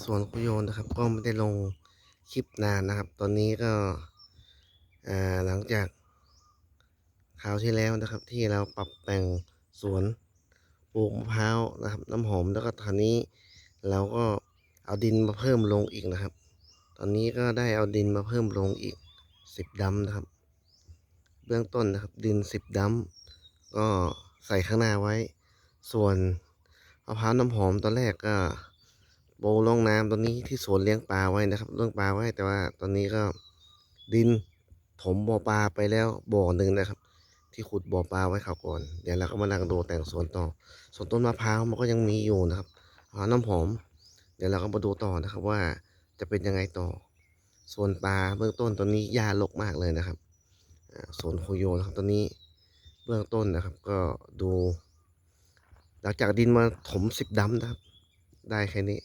สวนคุโยนนะครับ ก็ไม่ได้ลงคลิปนานนะครับ ตอนนี้ก็หลังจากคราวที่แล้วนะครับ ที่เราปรับแต่งสวนปลูกมะพร้าวนะครับ น้ำหอมแล้วก็ตอนนี้เราก็เอาดินมาเพิ่มลงอีกนะครับ ตอนนี้ก็ได้เอาดินมาเพิ่มลงอีกสิบดัมนะครับ เบื้องต้นนะครับดินสิบดัมก็ใส่ข้างหน้าไว้ ส่วนมะพร้าวน้ำหอมตอนแรกก็ โบลงน้ำตอนนี้ที่สวนเลี้ยงปลาไว้นะครับเลี้ยงปลาไว้แต่ว่าตอนนี้ก็ดินถมบ่อปลาไปแล้วบ่อหนึ่งนะครับ ที่ขุดบ่อปลาไว้เขาวก่อน เดี๋ยวเราก็มานั่งดูแต่งสวนต่อ ส่วนต้นมะพร้าวมันก็ยังมีอยู่นะครับมะพร้าวน้ำหอม เดี๋ยวเราก็มาดูต่อนะครับว่าจะเป็นยังไงต่อ ส่วนปลาเบื้องต้นตอนนี้หญ้ารกมากเลยนะครับอ่าสวนโคโยนะครับตอนนี้เบื้องต้นนะครับ ก็ดู หลังจากดินมาถมสิบดัมนะครับ ได้แค่นี้